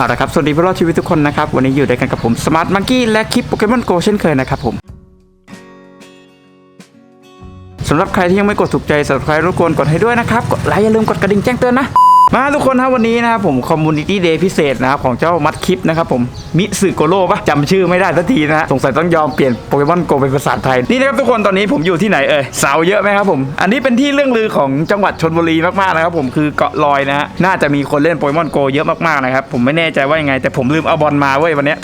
เอาละครับ สวัสดีเพื่อนรอดชีวิตทุกคนนะครับ วันนี้อยู่ด้วยกันกับผมสมาร์ทมังกี้และคลิปโปเกมอนโกเช่นเคยนะครับผมสำหรับใครที่ยังไม่กดถูกใจสำหรับใครรบกวนกดให้ด้วยนะครับ กดไลค์อย่าลืมกดกระดิ่งแจ้งเตือนนะ มาทุกคนครับวันนี้นะครับผมคอมมูนิตี้เดย์พิเศษนะครับของเจ้ามัดคลิปนะครับผมมิสึโกโร่ปะจำชื่อไม่ได้สักทีนะสงสัยต้องยอมเปลี่ยนโปเกมอนโกเป็นภาษาไทยนี่นะครับทุกคนตอนนี้ผมอยู่ที่ไหนเอ่ยเสาเยอะไหมครับผม อันนี้เป็นที่เรื่องลือของจังหวัดชนบุรีมากๆนะครับผมคือเกาะลอยนะฮะน่าจะมีคนเล่นโปเกมอนโกเยอะมากๆนะครับผมไม่แน่ใจว่ายังไง แต่ผมลืมเอาบอลมาเว้ยวันเนี้ย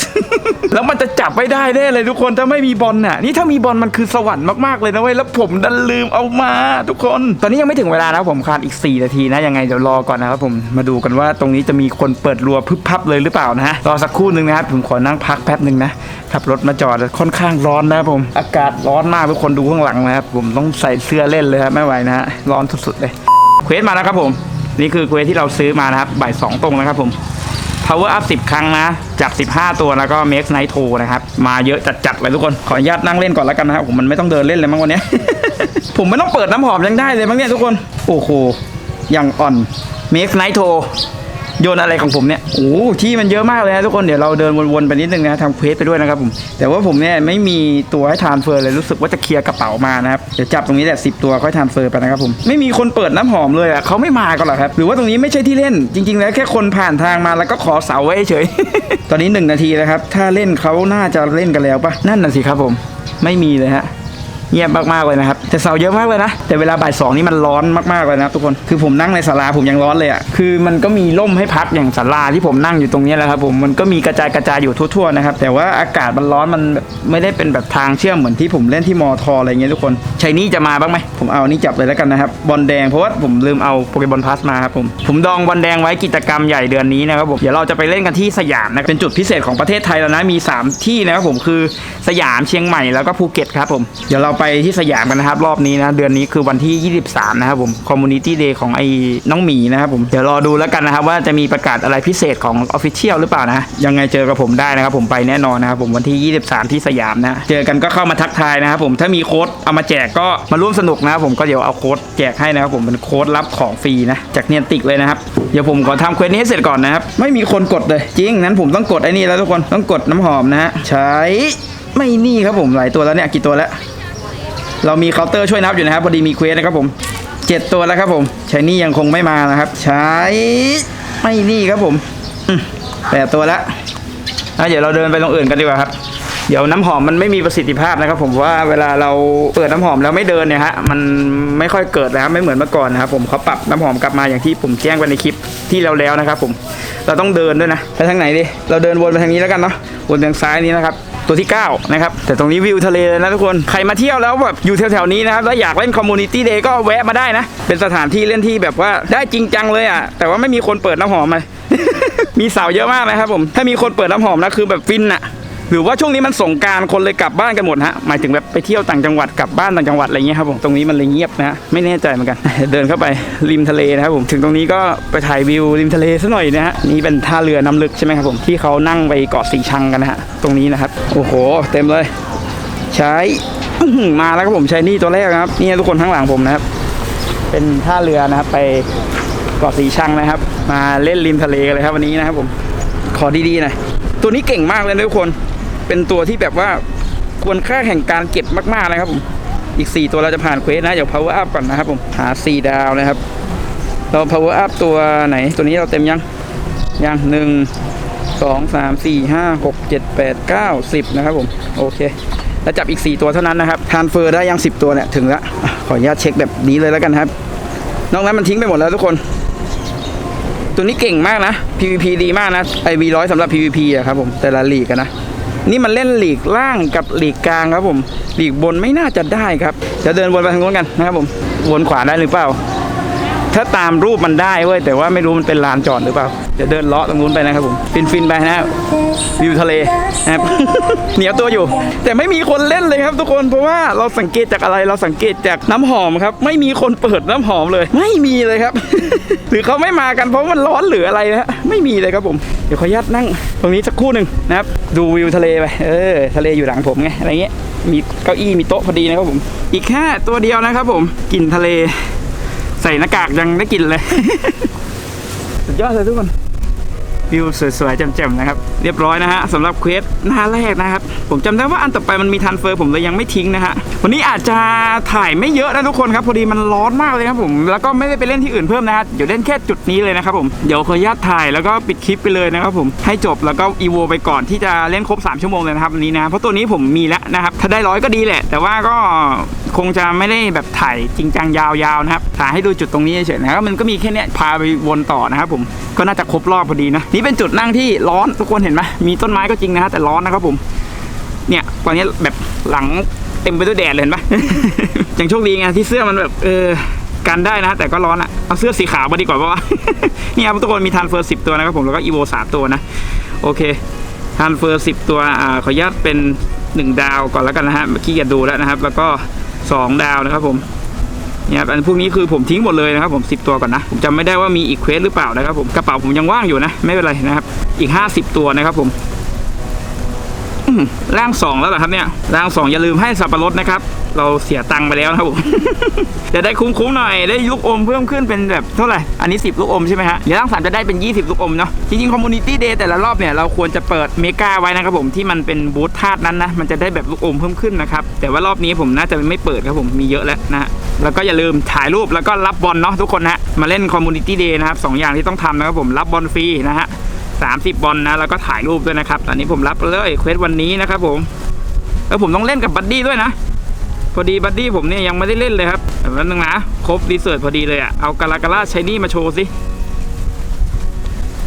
แล้วมันจะจับไม่ได้แน่เลยทุกคนถ้าไม่มีบอลน่ะนี่ถ้ามีบอลมันคือสวรรค์มากๆเลยนะเว้ยแล้วผมดันลืมเอามาทุกคน ตอนนี้ยังไม่ถึงเวลานะผมขาดอีก 4 นาทีนะยังไงเดี๋ยวรอก่อนนะครับผมมาดูกันว่าตรงนี้จะมีคนเปิดรัวพึบพับเลยหรือเปล่านะฮะรอสักครู่หนึ่งนะครับผมขอนั่งพักแป๊บหนึ่งนะขับรถมาจอดค่อนข้างร้อนนะครับผมอากาศร้อนมากทุกคนดูข้างหลังนะครับผมต้องใส่เสื้อเล่นเลยครับไม่ไหวนะฮะร้อนสุดๆเลยเควสมาแล้วครับผม นี่คือเควสที่เราซื้อมานะครับบ่ายสองตรงนะครับผม power up 10 ครั้งนะ จาก 15 ตัวแล้วก็ make night t o นะครับ มาเยอะจัดๆเลยทุกคน ขออนุญาตนั่งเล่นก่อนแล้วกันนะครับผมมันไม่ต้องเดินเล่นเลยมั้งวันนี้ ผมไม่ต้องเปิดน้ำหอมยังได้เลยมั้งเนี่ยทุกคน โอ้โหอย่างอ่อน make night t o โยนอะไรของผมเนี่ย โอ้ที่มันเยอะมากเลยนะทุกคน เดี๋ยวเราเดินวนๆไปนิดนึงนะทำเควสไปด้วยนะครับผม แต่ว่าผมเนี่ยไม่มีตัวให้ทานเฟอร์เลยรู้สึกว่าจะเคลียร์กระเป๋ามานะครับ เดี๋ยวจับตรงนี้แหละสิตัวค่อยทานเฟอร์ไปนะครับผม ไม่มีคนเปิดน้ำหอมเลยอะเขาไม่มากันหรอครับ หรือว่าตรงนี้ไม่ใช่ที่เล่น จริง ๆ แล้วแค่คนผ่านทางมาแล้วก็ขอเสาไว้เฉย ตอนนี้หนึ่งนาทีแล้วครับ ถ้าเล่นเขาน่าจะเล่นกันแล้วปะนั่นน่ะสิครับผม ไม่มีเลยฮะ เงียบมากๆเลยนะครับ แต่เสาเยอะมากเลยนะ แต่เวลาบ่ายสองนี่มันร้อนมากๆเลยนะทุกคน คือผมนั่งในศาลาผมยังร้อนเลยอะ คือมันก็มีร่มให้พักอย่างศาลาที่ผมนั่งอยู่ตรงนี้แหละครับผม มันก็มีกระจายกระจายอยู่ทั่วๆนะครับ แต่ว่าอากาศมันร้อนมันไม่ได้เป็นแบบทางเชื่อมเหมือนที่ผมเล่นที่มอทออะไรเงี้ยทุกคนชัยนี่จะมาบ้างไหมผมเอานี่จับเลยแล้วกันนะครับ บอลแดงเพราะว่าผมลืมเอาโปเกบอลพาสมาครับผม ผมดองบอลแดงไว้กิจกรรมใหญ่เดือนนี้นะครับผม เดี๋ยวเราจะไปเล่นกันที่สยามนะ เป็นจุดพิเศษของประเทศไทยแล้วนะ มี 3 ที่นะครับผมคือสยามเชียงใหม่แล้วก็ภูเก็ตครับผม เดี๋ยวเราไปที่สยามกันนะครับ รอบนี้นะ เดือนนี้คือวันที่ 23 นะครับผมคอมมูนิตี้เดย์ของไอ้น้องหมีนะครับผม เดี๋ยวรอดูแล้วกันนะครับ ว่าจะมีประกาศอะไรพิเศษของออฟฟิเชียลหรือเปล่านะ ยังไงเจอกับผมได้นะครับ ผมไปแน่นอนนะครับผมวันที่ 23 ที่สยามนะ เจอกันก็เข้ามาทักทายนะครับผมถ้ามีโค้ดเอามาแจกก็มาร่วมสนุกนะครับผมก็เดี๋ยวเอาโค้ดแจกให้นะครับผมเป็นโค้ดรับของฟรีนะจากเนียนติกเลยนะครับเดี๋ยวผมขอทำเควสนี้ให้เสร็จก่อนนะครับไม่มีคนกดเลยจริงนั้นผมต้องกดไอ้นี่แล้วทุกคนต้องกดน้ำหอมนะฮะใช้ไม่นี่ครับผมหลายตัวแล้วเนี่ยกี่ตัวแล้ว เรามีเคาน์เตอร์ช่วยนับอยู่นะครับพอดีมีเควสนะครับผมเจ็ดตัวแล้วครับผมใช้นี่ยังคงไม่มานะครับ ใช้ไม่นี่ครับผมแปดตัวแล้วอะเดี๋ยวเราเดินไปตรงอื่นกันดีกว่าครับเดี๋ยวน้ำหอมมันไม่มีประสิทธิภาพนะครับ ผมว่าเวลาเราเปิดน้ำหอมแล้วไม่เดินเนี่ยฮะมันไม่ค่อยเกิดแล้วไม่เหมือนเมื่อก่อนนะครับผมเขาปรับน้ำหอมกลับมาอย่างที่ผมแจ้งไปในคลิป ที่เราแล้วนะครับ ผมเราต้องเดินด้วยนะไปทางไหนดีเราเดินวนไปทางนี้แล้วกันเนาะวนทางซ้ายนี้นะครับตัวที่9นะครับแต่ตรงนี้วิวทะเลเลยนะทุกคนใครมาเที่ยวแล้วแบบอยู่แถวๆนี้นะครับแล้วอยากเล่นคอมมูนิตี้เดย์ก็แวะมาได้นะ เป็นสถานที่เล่นที่แบบว่าได้จริงจังเลยอะแต่ว่าไม่มีคนเปิดน้ำหอมเลยมีสาวเยอะมากนะครับผมถ้ามีคนเปิดน้ำหอมนะคือแบบฟินอะ หรือว่าช่วงนี้มันสงการคนเลยกลับบ้านกันหมดฮะหมายถึงแบบไปเที่ยวต่างจังหวัดกลับบ้านต่างจังหวัดอะไรเงี้ยครับผมตรงนี้มันเลยเงียบนะไม่แน่ใจเหมือนกัน เดินเข้าไปริมทะเลนะครับผมถึงตรงนี้ก็ไปถ่ายวิวริมทะเลซะหน่อยนะฮะนี่เป็นท่าเรือน้ำลึกใช่ไหมครับผมที่เขานั่งไปเกาะสีชังกันนะฮะตรงนี้นะครับโอ้โห เต็มเลย ใช้มาแล้วครับผมใช้นี่ตัวแรกนะครับนี่ทุกคนข้างหลังผมนะครับ เป็นท่าเรือนะครับไปเกาะสีชังนะครับ มาเล่นริมทะเลกันเลยครับวันนี้นะครับผมขอดีๆหน่อยตัวนี้เก่งมากเลยนะทุกคน เป็นตัวที่แบบว่าควรค่าแห่งการเก็บมากๆนะครับผมอีก 4 ตัวเราจะผ่านเควสนะเดี๋ยว power up ก่อนนะครับผมหา 4 ดาวนะครับ เรา power up ตัวไหน ตัวนี้เราเต็มยัง ยังหนึ่งสองสามสี่ห้าหกเจ็ดแปดเก้าสิบนะครับผม โอเค แล้วจับอีก 4 ตัวเท่านั้นนะครับทานเฟอร์ได้ยัง 10 ตัวเนี่ย ถึงละขออนุญาตเช็คแบบนี้เลยแล้วกันครับ นอกนั้นมันทิ้งไปหมดแล้วทุกคน ตัวนี้เก่งมากนะ PVP ดีมากนะไอ V100 สำหรับ PVP อะครับผมแต่ละลีกนะ นี่มันเล่นหลีกล่างกับหลีกกลางครับผม หลีกบนไม่น่าจะได้ครับ จะเดินวนไปทางโน้นกันนะครับผม วนขวาได้หรือเปล่า ถ้าตามรูปมันได้เว้ยแต่ว่าไม่รู้มันเป็นลานจอดหรือเปล่าเดี๋ยวเดินเลาะตรงนู้นไปนะครับผมฟินฟินๆไปนะวิวทะเลนะครับเหนียวตัวอยู่ แต่ไม่มีคนเล่นเลยครับทุกคนเพราะว่าเราสังเกตจากอะไรเราสังเกตจากน้ำหอมครับ ไม่มีคนเปิดน้ำหอมเลย ไม่มีเลยครับ หรือเขาไม่มากันเพราะมันร้อนหรืออะไรนะฮะไม่มีเลยครับผมเดี๋ยวขออนุญาตนั่ง ตรงนี้สักครู่หนึ่งนะครับดูวิวทะเลไปเออทะเลอยู่หลังผมไงอะไรเงี้ยมีเก้าอี้มีโต๊ะพอดีนะครับผม อีกแค่ตัวเดียวนะครับผมกลิ่นทะเล ใส่หน้ากากยังได้กลิ่นเลย สุดยอดเลยทุกคน วิวสวยๆแจ่มๆนะครับเรียบร้อยนะฮะสำหรับเควสหน้าแรกนะครับ ผมจำได้ว่าอันต่อไปมันมีทันเฟอร์ผมเลยยังไม่ทิ้งนะฮะวันนี้อาจจะถ่ายไม่เยอะนะทุกคนครับพอดีมันร้อนมากเลยครับผมแล้วก็ไม่ได้ไปเล่นที่อื่นเพิ่มนะฮะเดี๋ยวเล่นแค่จุดนี้เลยนะครับผมเดี๋ยวขออนุญาตถ่ายแล้วก็ปิดคลิปไปเลยนะครับผมให้จบแล้วก็อีโวไปก่อนที่จะเล่นครบ 3 ชั่วโมงเลยนะครับวันนี้นะเพราะตัวนี้ผมมีแล้วนะครับถ้าได้ร้อยก็ดีแหละ แต่ว่าก็คงจะไม่ได้แบบถ่ายจริงจังยาวๆนะครับถ่ายให้ดูจุดตรงนี้เฉยๆนะครับมันก็มีแค่เนี้ยพาไปวนต่อนะครับผมก็น่าจะครบรอบพอดีนะนี่เป็นจุดนั่งที่ร้อนทุกคนเห็นไหมมีต้นไม้ก็จริงนะฮะแต่ร้อนนะครับผม เนี่ยตอนนี้แบบหลังเต็มไปด้วยแดดเลยเห็นปะยังโชคดีไงที่เสื้อมันแบบเออกันได้นะ แต่ก็ร้อนอะเอาเสื้อสีขาวมาดีกว่าเพราะว่าเนี่ยครับทุกคนมีทันเฟอร์สิบตัวนะครับผมแล้วก็อีโวสามตัวนะ โอเคทันเฟอร์สิบตัวอ่าขออนุญาตเป็นหนึ่งดาวก่อนแล้วกันนะฮะเมื่อกี้จะดูแล้วนะครับ แล้วก็สองดาวนะครับผม นี่ครับอันพวกนี้คือผมทิ้งหมดเลยนะครับผม 10 ตัวก่อนนะ ผมจำไม่ได้ว่ามีอีกเควสหรือเปล่านะครับผมกระเป๋าผมยังว่างอยู่นะ ไม่เป็นไรนะครับ อีก 50 ตัวนะครับผมอืมร่างสองแล้วเหรอครับเนี่ยร่างสองอย่าลืมให้สับปะรดนะครับ เราเสียตังค์ไปแล้วนะครับผมจะได้คุ้มๆหน่อยได้ลูกอมเพิ่มขึ้นเป็นแบบเท่าไหร่อันนี้ 10 ลูกอมใช่ไหมฮะเดี๋ยวร่างสามจะได้เป็น 20 ลูกอมเนาะจริงๆคอมมูนิตี้เดย์แต่ละรอบเนี่ยเราควรจะเปิดเมกาไว้นะครับผมที่มันเป็นบูธธาตุนั้นนะมันจะได้แบบลูกอมเพิ่มขึ้นนะครับแต่ว่ารอบนี้ผมน่าจะไม่เปิดครับผมมีเยอะแล้วนะแล้วก็อย่าลืมถ่ายรูปแล้วก็รับบอลเนาะทุกคนนะมาเล่นคอมมูนิตี้เดย์นะครับสองอย่างที่ต้องทำนะครับผมรับบอลฟรีนะฮะสามสิบบอลนะแล้วก็ถ่ายรูปด้วยนะครับ ตอนนี้ผมรับเลยเควสวันนี้นะครับผมแล้วผมต้องเล่นกับบัดดี้ด้วยนะ พอดีบัดดี้ผมเนี่ยยังไม่ได้เล่นเลยครับแต่ว่านึงนะ ครบรีเสิร์ชพอดีเลยอะเอากาลากาล่าชายนี่มาโชว์สิ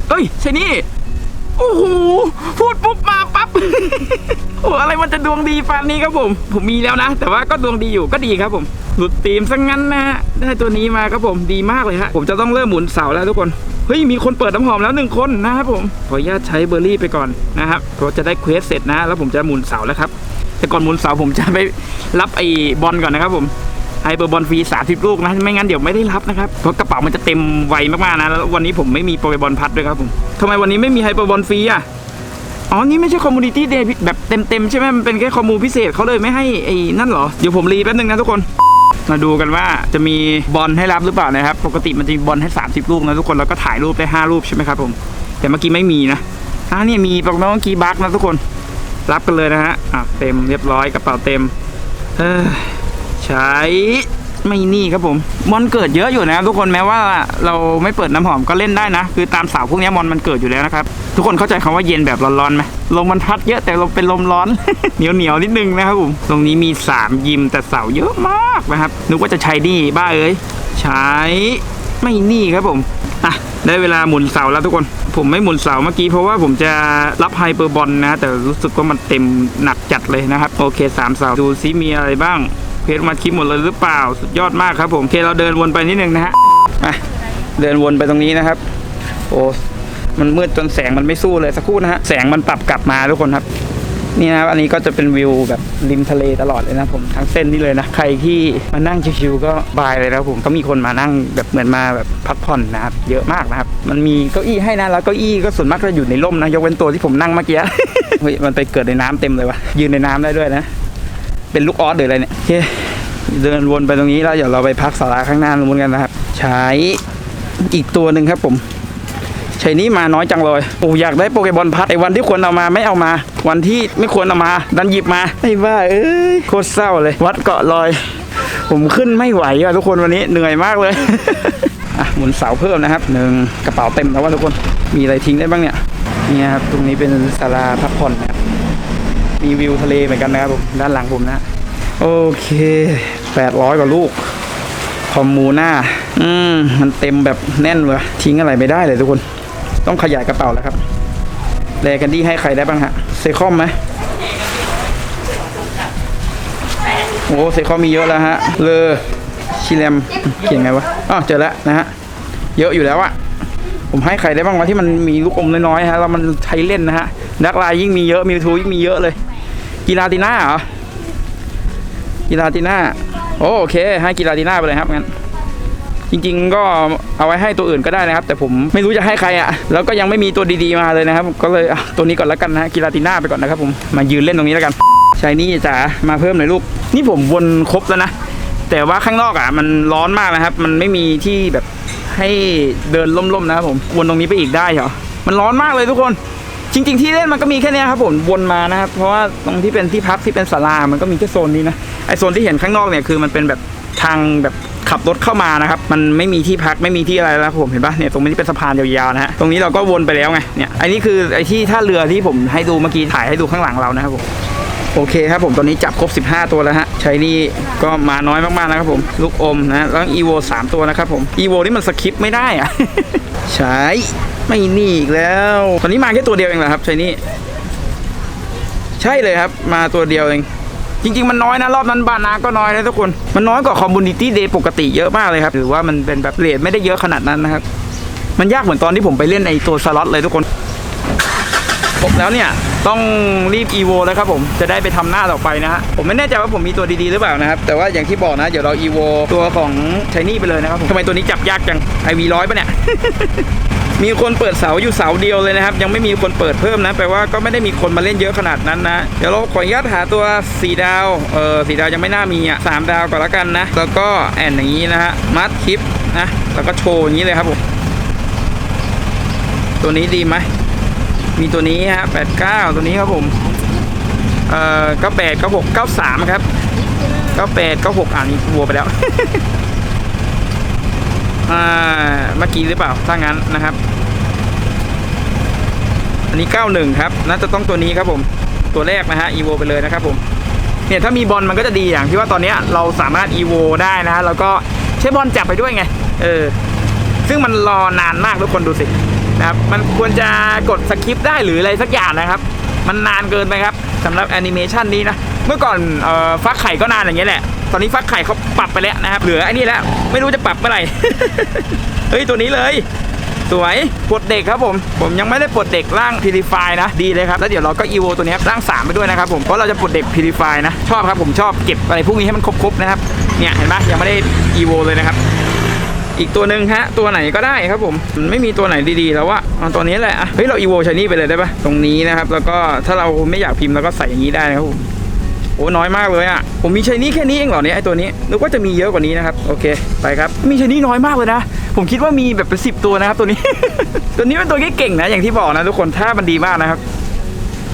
เอ้ยชายนี่โอ้โห พูดปุ๊บมาปั๊บ โอ้อะไรมันจะดวงดีปานนี้ครับผม ผมมีแล้วนะ แต่ว่าก็ดวงดีอยู่ก็ดีครับผม หลุดตีมซะงั้นนะฮะ ได้ตัวนี้มาครับผม ดีมากเลยฮะ ผมจะต้องเริ่มหมุนเสาแล้วทุกคน เฮ้ย มีคนเปิดน้ำหอมแล้วหนึ่งคนนะครับผม ขออนุญาตใช้เบอร์รี่ไปก่อนนะครับ เพราะจะได้เควสเสร็จนะ แล้วผมจะหมุนเสาแล้วครับ แต่ก่อนหมุนเสาผมจะไปรับไอ้บอลก่อนนะครับผมไฮเปอร์บอลฟรี30ลูกนะไม่งั้นเดี๋ยวไม่ได้รับนะครับเพราะกระเป๋ามันจะเต็มไวมากๆนะแล้ววันนี้ผมไม่มีโปรเบอลพัดด้วยครับผมทำไมวันนี้ไม่มีไฮเปอร์บอลฟรีอะอ๋อ นี่ไม่ใช่คอมมูนิตี้เดย์แบบเต็มๆใช่ไหมมันเป็นแค่คอมมูพิเศษเขาเลยไม่ให้ไอ้นั่นเหรอ เดี๋ยวผมรีแป๊บนึงนะทุกคน มาดูกันว่าจะมีบอลให้รับหรือเปล่านะครับ ปกติมันจะมีบอลให้ 30 ลูกนะทุกคน แล้วก็ถ่ายรูปได้ 5 รูปใช่ไหมครับผม แต่เมื่อกี้ไม่มีนะ อ่าเนี่ยมีปกติเมื่อกี้บั๊กนะทุกคน รับกันเลยนะฮะอะเต็มเรียบร้อยกระเป๋าเต็มเออใช้ไม่นี่ครับผมมอนเกิดเยอะอยู่นะครับทุกคนแม้ว่าเราไม่เปิดน้ำหอมก็เล่นได้นะ คือตามเสาพวกนี้มอนมันเกิดอยู่แล้วนะครับ ทุกคนเข้าใจคำว่าเย็นแบบร้อนๆไหมลมมันพัดเยอะแต่ลมเป็นลมร้อน เหนียวเหนียวนิดนึงนะครับผมตรงนี้มี 3 ยิมแต่เสาเยอะมากนะครับนึกว่าจะใช้นี่บ้าเอ้ยใช้ไม่นี่ครับผมอะได้เวลาหมุนเสาแล้วทุกคน ผมไม่หมุนเสาเมื่อกี้เพราะว่าผมจะรับไฮเปอร์บอลนะ แต่รู้สึกว่ามันเต็มหนักจัดเลยนะครับ โอเคสามเสาดูซิมีอะไรบ้างเพจมาคลิปหมดเลยหรือเปล่า สุดยอดมากครับผมโอเคเราเดินวนไปนิดนึงนะฮะมาเดินวนไปตรงนี้นะครับ โอ้มันมืดจนแสงมันไม่สู้เลยสักครู่นะฮะแสงมันปรับกลับมาทุกคนครับ นี่นะครับอันนี้ก็จะเป็นวิวแบบริมทะเลตลอดเลยนะผมทั้งเส้นนี่เลยนะ ใครที่มานั่งชิวๆก็บายเลยนะผมก็มีคนมานั่งแบบเหมือนมาแบบพักผ่อนนะครับเยอะมากนะครับ มันมีเก้าอี้ให้นะแล้วเก้าอี้ก็ส่วนมากจะอยู่ในร่มนะยกเว้นตัวที่ผมนั่งเมื่อกี้เฮ้ยมันไปเกิดในน้ำเต็มเลยวะยืนในน้ำได้ด้วยนะ เป็นลูกออสหรืออะไรเนี่ยโอเคเดินวนไปตรงนี้แล้วเดี๋ยวเราไปพักสาราข้างหน้านู้นกันนะครับ ใช้อีกตัวหนึ่งครับผม ใช้นี้มาน้อยจังเลยโอ้อยากได้โปเกบอลพัดไอ้วันที่ควรเอามาไม่เอามา วันที่ไม่ควรเอามาดันหยิบมาไอ้บ้าเอ้ยโคตรเศร้าเลย วัดเกาะลอย ผมขึ้นไม่ไหวอะทุกคนวันนี้เหนื่อยมากเลยอะหมุนเสาเพิ่มนะครับหนึ่งกระเป๋าเต็มแล้วว่าทุกคนมีอะไรทิ้งได้บ้างเนี่ยเนี่ยครับตรงนี้เป็นศาลาพักผ่อนนะครับมีวิวทะเลเหมือนกันนะครับผมด้านหลังผมนะโอเคแปดร้อยกว่าลูกคอมมูน่าอืมมันเต็มแบบแน่นเลยทิ้งอะไรไม่ได้เลยทุกคน ต้องขยายกระเป๋าแล้วครับแลกันดี้ให้ใครได้บ้างฮะเซคอมไหมโอ้เซคอมมีเยอะแล้วฮะ เลอชิเลมเขียนไงวะอ๋อเจอแล้วนะฮะ เยอะอยู่แล้วอะผมให้ใครได้บ้างวะที่มันมีลูกอมน้อยๆฮะแล้วมันใช้เล่นนะฮะดักลน์ยิ่งมีเยอะมิวทูยิ่งมีเยอะเลย กีฬาติน่าเหรอกีฬาติน่าโอโอเค ให้กีฬาติน่าไปเลยครับงั้น จริง ๆ ก็เอาไว้ให้ตัวอื่นก็ได้นะครับ แต่ผมไม่รู้จะให้ใครอะ่ะแล้วก็ยังไม่มีตัวดีๆมาเลยนะครับ ก็เลยตัวนี้ก่อนแล้วกันนะกีฬาติน่าไปก่อนนะครับผมมายืนเล่นตรงนี้แล้วกันชายนี่จ๋ามาเพิ่มหน่อยลูก นี่ผมวนครบแล้วนะ แต่ว่าข้างนอกอะมันร้อนมากนะครับ มันไม่มีที่แบบให้เดินล่มๆนะครับผมวนตรงนี้ไปอีกได้เหรอมันร้อนมากเลยทุกคน จริง ๆ ที่เล่นมันก็มีแค่นี้ครับผมวนมานะครับเพราะว่าตรงที่เป็นที่พักที่เป็นศาลามันก็มีแค่โซนนี้นะไอโซนที่เห็นข้างนอกเนี่ยคือมันเป็นแบบทางแบบ ขับรถเข้ามานะครับมันไม่มีที่พักไม่มีที่อะไรแล้วครับผมเห็นปะเนี่ยตรงนี้เป็นสะพานยาวๆนะฮะตรงนี้เราก็วนไปแล้วไงเนี่ยอันนี้คือไอ้ที่ท่าเรือที่ผมให้ดูเมื่อกี้ถ่ายให้ดูข้างหลังเรานะครับผมโอเคครับผมตอนนี้จับครบ 15 ตัวแล้วฮะใช้นี่ก็มาน้อยมากๆนะครับผมลูกอมนะแล้วอีโว3ตัวนะครับผมอีโวนี่มันสคิปไม่ได้อะใช้ไม่นี่อีกแล้ว ตอนนี้มาแค่ตัวเดียวเองเหรอครับใช้นี่ใช่เลยครับ มาตัวเดียวเอง จริง ๆ มันน้อยนะรอบนั้นบานาก็น้อยนะทุกคน มันน้อยกว่าคอมมูนิตี้เดย์ปกติเยอะมากเลยครับหรือว่ามันเป็นแบบเรทไม่ได้เยอะขนาดนั้นนะครับ มันยากเหมือนตอนที่ผมไปเล่นไอตัวสล็อตเลยทุกคนครบแล้วเนี่ยต้องรีบอีโวแล้วครับผมจะได้ไปทำหน้าต่อไปนะฮะผมไม่แน่ใจว่าผมมีตัวดีๆหรือเปล่านะครับ แต่ว่าอย่างที่บอกนะ เดี๋ยวเราอีโวตัวของชายนี่ไปเลยนะครับผมทำไมตัวนี้จับยากจังไอวีร้อยปะเนี่ย มีคนเปิดเสาอยู่เสาเดียวเลยนะครับ ยังไม่มีคนเปิดเพิ่มนะแปลว่าก็ไม่ได้มีคนมาเล่นเยอะขนาดนั้นนะ เดี๋ยวเราขออนุญาตหาตัวสีดาวเออสีดาวยังไม่น่ามีอะสามดาวก่อนละกันนะ แล้วก็แอนอย่างนี้นะฮะมัดคลิปนะแล้วก็โชว์อย่างนี้เลยครับผมตัวนี้ดีไหมมีตัวนี้ฮะแปดเก้าตัวนี้ครับผมเอ่อเก้าแปดเก้าหกเก้าสามครับเก้าแปดเก้าหกอ่านี่วัวไปแล้ว อ่าเมื่อกี้หรือเปล่าถ้างั้นนะครับ อันนี้เก้าหนึ่งครับน่าจะต้องตัวนี้ครับผมตัวแรกนะฮะอีโวไปเลยนะครับผมเนี่ยถ้ามีบอลมันก็จะดีอย่างที่ว่าตอนนี้เราสามารถอีโวได้นะฮะแล้วก็ใช้บอลจับไปด้วยไง เออ ซึ่งมันรอนานมากทุกคนดูสินะครับ มันควรจะกดสคริปต์ได้หรืออะไรสักอย่างนะครับ มันนานเกินไปครับสำหรับแอนิเมชันนี้นะ เมื่อก่อนออฟักไข่ก็นานอย่างเงี้ยแหละ ตอนนี้ฟักไข่เขาปรับไปแล้วนะครับ เหลืออ้นี่แล้ว ไม่รู้จะปรับเมื่อไหร่ เฮ้ย ตัวนี้เลย สวยปลดเด็กครับผม ผมยังไม่ได้ปลดเด็กร่างพิลิฟายนะ ดีเลยครับ แล้วเดี๋ยวเราก็อีโวตัวนี้ร่าง 3 ไปด้วยนะครับผม เพราะเราจะปลดเด็กพิลิฟายนะ ชอบครับผมชอบเก็บอะไรพวกนี้ให้มันครบๆนะครับ เนี่ยเห็นไหมยังไม่ได้อีโวเลยนะครับอีกตัวหนึ่งฮะ ตัวไหนก็ได้ครับผมมันไม่มีตัวไหนดีๆ แล้วว่าเอาตัวนี้แหละเฮ้ย เราอีโวชานี่ไปเลยได้ปะตรงนี้นะครับ แล้วก็ถ้าเราไม่อยากพิมพ์เราก็ใส่อย่างนี้ได้นะครับผม โอ้น้อยมากเลยอะผมมีชายนี่แค่นี้เองเหรอเนี่ยไอตัวนี้นึกว่าจะมีเยอะกว่านี้นะครับโอเคไปครับมีชายนี่น้อยมากเลยนะผมคิดว่ามีแบบเป็นสิบตัวนะครับตัวนี้ ตัวนี้เป็นตัวที่เก่งนะอย่างที่บอกนะทุกคนถ้ามันดีมากนะครับ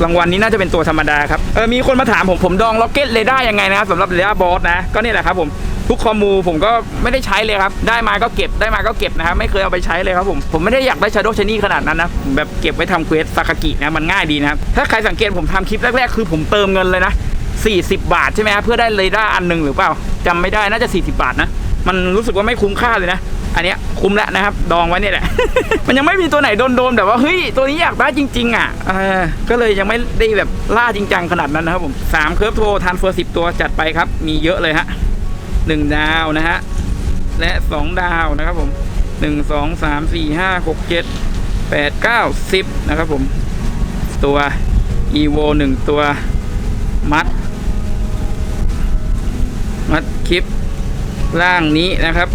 รางวัลนี้น่าจะเป็นตัวธรรมดาครับเออมีคนมาถามผมผมดองล็อกเก็ตเรดายังไงนะครับสำหรับเรดาบอสนะก็นี่แหละครับผมทุกคอมมูผมก็ไม่ได้ใช้เลยครับ ได้มาก็เก็บได้มาก็เก็บนะครับไม่เคยเอาไปใช้เลยครับผมผมไม่ได้อยากได้ชาโดชนี่ขนาดนั้นนะแบบเก็บไว้ทำเควสซากากินะมันง่ายดีนะครับถ้าใครสังเกตผมทำคลิปแรกๆ คือผมเติมเงินเลยนะ 40 บาทใช่ไหมครับเพื่อได้เรดาร์อันหนึ่งหรือเปล่าจำไม่ได้น่าจะ 40 บาทนะ มันรู้สึกว่าไม่คุ้มค่าเลยนะ อันเนี้ยคุ้มแล้วนะครับ ดองไว้เนี่ยแหละ มันยังไม่มีตัวไหนโดนๆแบบว่าเฮ้ยตัวนี้อยากได้จริง ๆ อะก็เลยยังไม่ได้แบบล่าจริงจังขนาดนั้นนะครับผมสามเคิร์ฟโทรทานเฟอร์สิบตัวจัดไปครับ มีเยอะเลยฮะหนึ่งดาวนะฮะและสองดาวนะครับผมหนึ่งสองสามสี่ห้าหกเจ็ดแปดเก้าสิบนะครับผมตัวอีโวหนึ่งตัวมัด คลิปล่างนี้นะครับ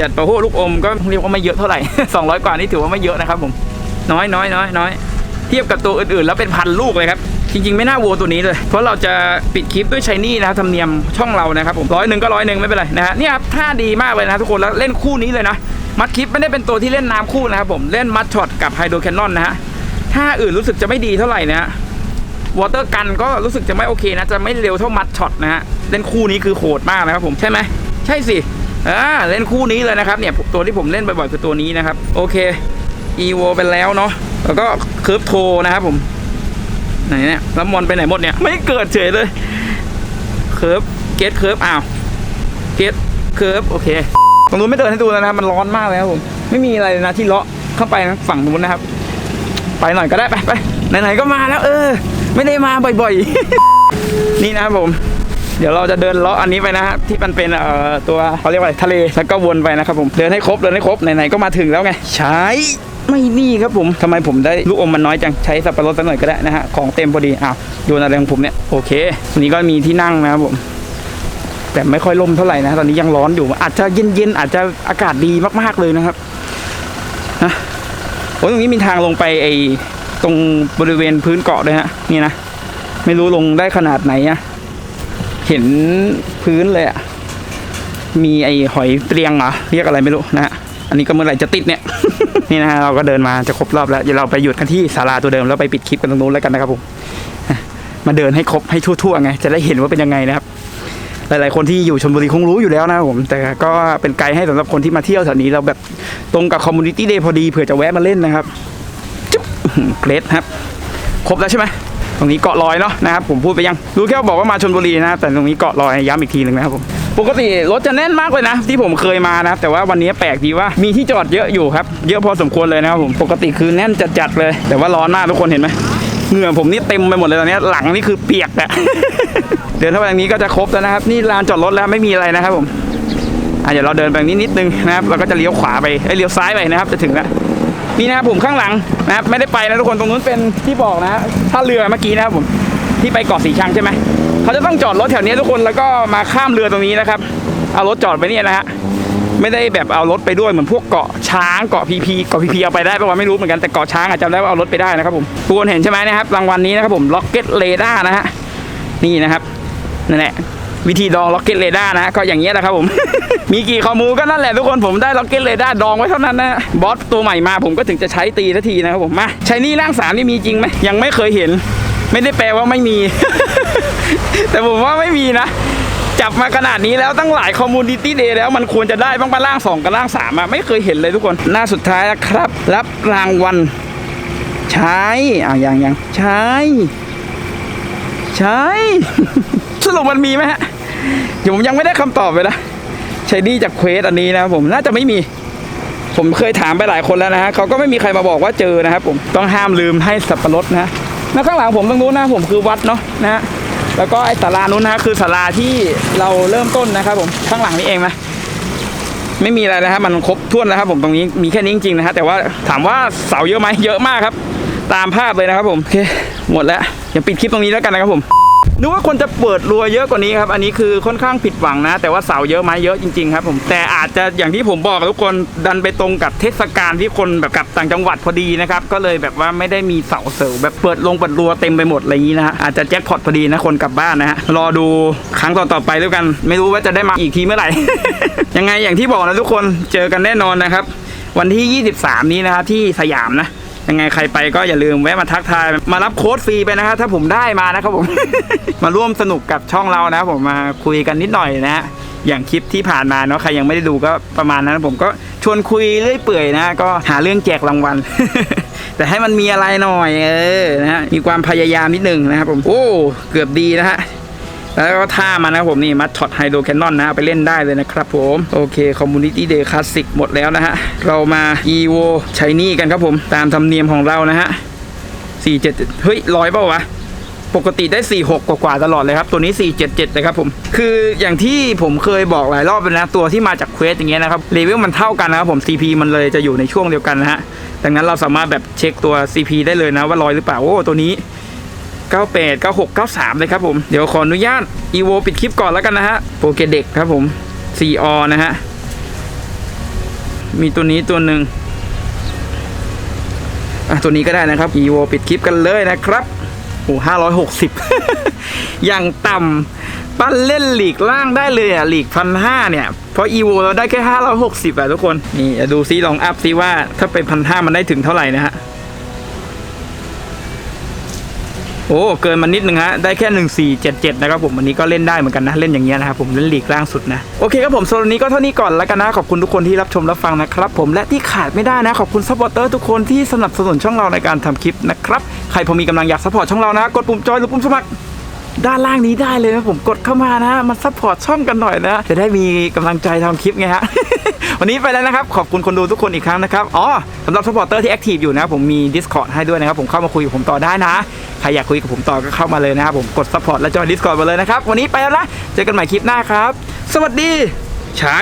จัดประโหลูกอมก็เรียกว่าไม่เยอะเท่าไหร่ 200 กว่านี่ถือว่าไม่เยอะนะครับผมน้อยน้อยน้อยน้อยเทียบกับตัวอื่นๆ แล้วเป็นพันลูกเลยครับ จริงๆ ไม่น่าวัวตัวนี้เลย เพราะเราจะปิดคลิปด้วยชายนี่นะครับธรรมเนียมช่องเรานะครับผมร้อยหนึ่งก็ร้อยหนึ่งไม่เป็นไรนะฮะนี่ครับท่าดีมากเลยนะทุกคนแล้วเล่นคู่นี้เลยนะ มัดคลิปไม่ได้เป็นตัวที่เล่นน้ำคู่นะครับผมเล่นมัดช็อตกับไฮโดรแคนนอนนะฮะท่าอื่นรู้สึกจะไม่ดีเท่าไหร่นะฮะ วอเตอร์กันก็รู้สึกจะไม่โอเคนะ จะไม่เร็วเท่ามัดช็อตนะฮะ เล่นคู่นี้คือโหดมากนะครับผมใช่ไหม ใช่สิอ่าเล่นคู่นี้เลยนะครับเนี่ยตัวที่ผมเล่นบ่อยๆคือตัวนี้นะครับ โอเคอีโวไปแล้วเนาะแล้วก็เคิร์ฟโทนะครับผมไหนเนี่ยแล้วมอนไปไหนหมดเนี่ย ไม่เกิดเฉยเลยเคิร์ฟเกตเคิร์ฟอ้าวเกตเคิร์ฟโอเคตรงนู้นไม่เดินให้ดูแล้วนะครับมันร้อนมากเลยครับผมไม่มีอะไรนะที่เลาะเข้าไปนะฝั่งนู้นนะครับ ไปหน่อยก็ได้ไปไปไหนๆก็มาแล้วเออ ไม่ได้มาบ่อยๆ นี่นะครับผม เดี๋ยวเราจะเดินเลาะอันนี้ไปนะฮะที่มันเป็นเอ่อตัวเขาเรียกว่าอะไรทะเลแล้วก็วนไปนะครับผมเดินให้ครบเดินให้ครบไหนๆก็มาถึงแล้วไงใช้ไม่นี่ครับผมทำไมผมได้ลูกอมมันน้อยจังใช้สับปะรดสักหน่อยก็ได้นะฮะของเต็มพอดีอ้าวโยนอะไรของผมเนี่ยโอเควันนี้ก็มีที่นั่งนะครับผมแต่ไม่ค่อยล่มเท่าไหร่นะ ตอนนี้ยังร้อนอยู่ อาจจะเย็นๆอาจจะอากาศดีมากๆเลยนะครับนะโอ้ตรงนี้มีทางลงไปไอ ตรงบริเวณพื้นเกาะด้วยฮะนี่นะไม่รู้ลงได้ขนาดไหนอะเห็นพื้นเลยอะมีไอ้หอยเตียงเหรอเรียกอะไรไม่รู้นะฮะอันนี้ก็เมื่อไหร่จะติดเนี่ย นี่นะฮะเราก็เดินมาจะครบรอบแล้วเดี๋ยวเราไปหยุดกันที่ศาลาตัวเดิมแล้วไปปิดคลิปกันตรงนู้นแล้วกันนะครับผมมาเดินให้ครบให้ทั่วๆไงจะได้เห็นว่าเป็นยังไงนะครับหลายๆคนที่อยู่ชลบุรีคงรู้อยู่แล้วนะผมแต่ก็เป็นไกด์ให้สำหรับคนที่มาเที่ยวแถวนี้เราแบบตรงกับคอมมูนิตี้เดย์พอดีเผื่อจะแวะมาเล่นนะครับ เกรดครับ ครบแล้วใช่ไหมตรงนี้เกาะลอยเนาะนะครับผมพูดไปยังรู้แค่บอกว่ามาชลบุรีนะครับแต่ตรงนี้เกาะลอยย้ำอีกทีหนึ่งนะครับผมปกติรถจะแน่นมากเลยนะ ที่ผมเคยมานะครับแต่ว่าวันนี้แปลกดีว่ามีที่จอดเยอะอยู่ครับ เยอะพอสมควรเลยนะครับผมปกติคือแน่นจัดๆเลย แต่ว่าร้อนมากทุกคนเห็นไหมเหงื่อผมนี่เต็มไปหมดเลยตอนนี้หลังนี่คือเปียกอะเดินเข้าไปทางนี้ก็จะครบแล้วนะครับ นี่ลานจอดรถแล้วไม่มีอะไรนะครับผมอะเดี๋ยวเราเดินไปนี้นิดนึงนะครับเราก็จะเลี้ยวขวาไปเอ้ยเลี้ยวซ้ายไปนะครับจะถึงแล้ว นี่นะครับผมข้างหลังนะครับไม่ได้ไปนะทุกคนตรงนู้นเป็นที่บอกนะท่าเรือเมื่อกี้นะครับผมที่ไปเกาะสีชังใช่ไหมเขาจะต้องจอดรถแถวนี้ทุกคนแล้วก็มาข้ามเรือตรงนี้นะครับ เอารถจอดไปเนี่ยนะฮะไม่ได้แบบเอารถไปด้วยเหมือนพวกเกาะช้างเกาะพีพีเกาะพีพีเอาไปได้ปะวะไม่รู้เหมือนกันแต่เกาะช้างอาจจำได้ว่าเอารถไปได้นะครับผมทุกคนเห็นใช่ไหมนะครับรางวัลนี้นะครับผมล็อกเก็ตเรดาร์นะฮะนี่นะครับนั่นแหละวิธีดองล็อกเก็ตเรดาร์นะก็อย่างเงี้ยแหละครับผม มีกี่ขอมูก็นั่นแหละทุกคนผมได้ล็อกเก็ตเรดาร์ดองไว้เท่านั้นนะบอสตัวใหม่มาผมก็ถึงจะใช้ตีทันทีนะครับผมมาใช้นี่ร่างสามนี่มีจริงไหมยังไม่เคยเห็น ไม่ได้แปลว่าไม่มี แต่ผมว่าไม่มีนะจับมาขนาดนี้แล้วตั้งหลายคอมมูนิตี้เดย์แล้วมันควรจะได้บ้างปะร่างสองกับร่างสามอะไม่เคยเห็นเลยทุกคน หน้าสุดท้ายแล้วครับ รับรางวัลใช้อ่ายังยังใช้ใช้ สรุปมันมีไหมฮะเดี๋ยวผมยังไม่ได้คำตอบเลยนะ ใช้ดีจากเควสอันนี้นะครับผมน่าจะไม่มี ผมเคยถามไปหลายคนแล้วนะฮะเขาก็ไม่มีใครมาบอกว่าเจอนะครับผมต้องห้ามลืมให้สับปะรดนะแล้วข้างหลังผมตรงนู้นนะผมคือวัดเนาะนะฮะแล้วก็ไอ้ศาลานู้นนะฮะคือศาลาที่เราเริ่มต้นนะครับผมข้างหลังนี้เองนะไม่มีอะไรนะครับมันครบถ้วนแล้วครับผมตรงนี้มีแค่นี้จริงๆนะฮะแต่ว่าถามว่าเสาเยอะไหมเยอะมากครับ ตามภาพเลยนะครับผมโอเคหมดแล้วอย่าปิดคลิปตรงนี้แล้วกันนะครับผม นึกว่าคนจะเปิดรัวเยอะกว่านี้ครับ อันนี้คือค่อนข้างผิดหวังนะ แต่ว่าเสาเยอะไหมเยอะจริงๆครับผมแต่อาจจะอย่างที่ผมบอกทุกคนดันไปตรงกับเทศกาลที่คนแบบกลับต่างจังหวัดพอดีนะครับก็เลยแบบว่าไม่ได้มีเสาเสริมแบบเปิดลงเปิดรัวเต็มไปหมดอะไรอย่างนี้นะฮะอาจจะแจ็คพอตพอดีนะคนกลับบ้านนะฮะรอดูครั้งต่อๆไปแล้วยกัน ไม่รู้ว่าจะได้มาอีกทีเมื่อไหร่ ยังไงอย่างที่บอกนะทุกคนเจอกันแน่นอนนะครับวันที่ 23 นี้นะครับที่สยามนะ ยังไงใครไปก็อย่าลืมแวะมาทักทายมารับโค้ดฟรีไปนะครับถ้าผมได้มานะครับผม มาร่วมสนุกกับช่องเรานะครับผมมาคุยกันนิดหน่อยนะฮะอย่างคลิปที่ผ่านมาเนาะใครยังไม่ได้ดูก็ประมาณนั้นผมก็ชวนคุยเรื่อยเปื่อยนะ ก็หาเรื่องแจกรางวัลแต่ให้มันมีอะไรหน่อยเออนะฮะมีความพยายามนิดหนึ่งนะครับผมโอ้เกือบดีนะฮะ แล้วก็ท่ามันนะครับผมนี่มัดช็อตไฮโดรแคนนอนนะไปเล่นได้เลยนะครับผมโอเคคอมมูนิตี้เดย์คลาสสิกหมดแล้วนะฮะเรามา EVO ใช้นี่กันครับผมตามธรรมเนียมของเรานะฮะ477เจ็ดเฮ้ยร้อยเปล่าวะปกติได้ 46 กว่าๆตลอดเลยครับ ตัวนี้ 477เลยครับผม คืออย่างที่ผมเคยบอกหลายรอบไปนะ ตัวที่มาจากเควสอย่างเงี้ยนะครับเลเวลมันเท่ากันนะครับผม CP มันเลยจะอยู่ในช่วงเดียวกันนะฮะ ดังนั้นเราสามารถแบบเช็คตัว CP ได้เลยนะว่าร้อยหรือเปล่า โอ้ ตัวนี้ 98 96 93 เลยครับผม เดี๋ยวขออนุญาต EVO ปิดคลิปก่อนแล้วกันนะฮะโปเกเด็กครับผม 4อนะฮะ มีตัวนี้ตัวหนึ่งอะตัวนี้ก็ได้นะครับ EVO ปิดคลิปกันเลยนะครับโอ้560อย่างต่ำปั้นเล่นหลีกล่างได้เลยอะหลีกพันห้าเนี่ย เพราะ EVO เราได้แค่560อะทุกคน นี่อะดูซิลองอัพซิว่าถ้าเป็นพันห้ามันได้ถึงเท่าไหร่นะฮะ โอ้เกินมานิดนึงฮะได้แค่ 1477 นะครับผมวันนี้ก็เล่นได้เหมือนกันนะ เล่นอย่างเงี้ยนะครับผมเล่นหลีกล่างสุดนะ โอเคครับผมโซนนี้ก็เท่านี้ก่อนแล้วกันนะขอบคุณทุกคนที่รับชมรับฟังนะครับผมและที่ขาดไม่ได้นะ ขอบคุณซัพพอร์เตอร์ทุกคนที่สนับสนุนช่องเราในการทำคลิปนะครับใครพอมีกำลังอยากซัพพอร์ตช่องเรานะ กดปุ่มจอยหรือปุ่มสมัคร ด้านล่างนี้ได้เลยนะผมกดเข้ามานะมาซัพพอร์ตช่องกันหน่อยนะ จะได้มีกำลังใจทำคลิปไงฮะ วันนี้ไปแล้วนะครับ ขอบคุณคนดูทุกคนอีกครั้งนะครับ อ๋อสำหรับซัพพอร์เตอร์ที่แอคทีฟอยู่นะ ผมมี Discord ให้ด้วยนะครับ ผมเข้ามาคุยกับผมต่อได้นะ ใครอยากคุยกับผมต่อก็เข้ามาเลยนะครับ ผมกดซัพพอร์ตและจอย Discord มาเลยนะครับ วันนี้ไปแล้วนะ เจอกันใหม่คลิปหน้าครับ สวัสดีใช้